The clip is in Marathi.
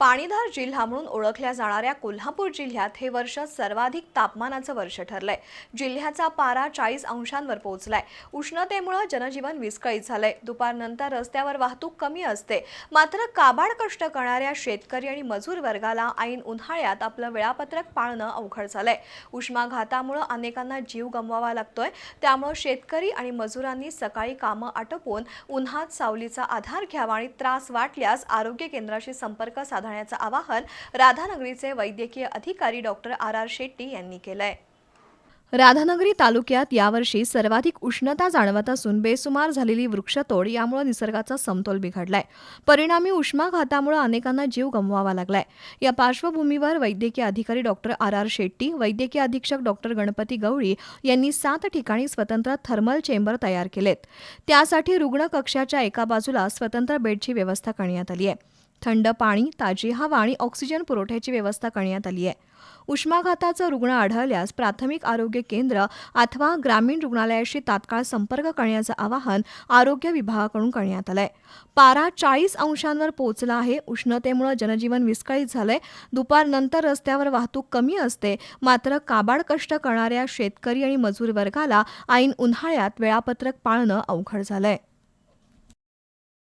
पाणीधार जिल्हा म्हणून ओळखल्या जाणाऱ्या कोल्हापूर जिल्ह्यात हे वर्ष सर्वाधिक तापमानाचं वर्ष ठरलंय. जिल्ह्याचा पारा चाळीस अंशांवर पोहोचलाय. उष्णतेमुळे जनजीवन विस्कळीत झालंय. दुपारनंतर रस्त्यावर वाहतूक कमी असते. मात्र काबाड कष्ट करणाऱ्या शेतकरी आणि मजूर वर्गाला ऐन उन्हाळ्यात आपलं वेळापत्रक पाळणं अवघड झालंय. उष्माघातामुळे अनेकांना जीव गमवावा लागतोय. त्यामुळे शेतकरी आणि मजुरांनी सकाळी कामं आटोपून उन्हात सावलीचा आधार घ्यावा आणि त्रास वाटल्यास आरोग्य केंद्राशी संपर्क घालण्याचं आवाहन राधानगरीचे वैद्यकीय अधिकारी डॉक्टर आर आर शेट्टी यांनी केलंय. राधानगरी तालुक्यात यावर्षी सर्वाधिक उष्णता जाणवत असून बेसुमार झालेली वृक्षतोड यामुळे निसर्गाचा समतोल बिघडलाय. परिणामी उष्माघातामुळे अनेकांना जीव गमवावा लागलाय. या पार्श्वभूमीवर वैद्यकीय अधिकारी डॉक्टर आर आर शेट्टी वैद्यकीय अधीक्षक डॉक्टर गणपती गवळी यांनी सात ठिकाणी स्वतंत्र थर्मल चेंबर तयार केलेत. त्यासाठी रुग्ण कक्षाच्या एका बाजूला स्वतंत्र बेडची व्यवस्था करण्यात आली आहे. थंड पाणी ताजी हवा आणि ऑक्सिजन पुरवठ्याची व्यवस्था करण्यात आली आहे. उष्माघाताचं रुग्ण आढळल्यास प्राथमिक आरोग्य केंद्र अथवा ग्रामीण रुग्णालयाशी तात्काळ संपर्क करण्याचं आवाहन आरोग्य विभागाकडून करण्यात आलंय. पारा चाळीस अंशांवर पोहोचला आहे. उष्णतेमुळे जनजीवन विस्कळीत झालंय. दुपारनंतर रस्त्यावर वाहतूक कमी असते. मात्र काबाड कष्ट करणाऱ्या शेतकरी आणि मजूर वर्गाला ऐन उन्हाळ्यात वेळापत्रक पाळणं अवघड झालंय.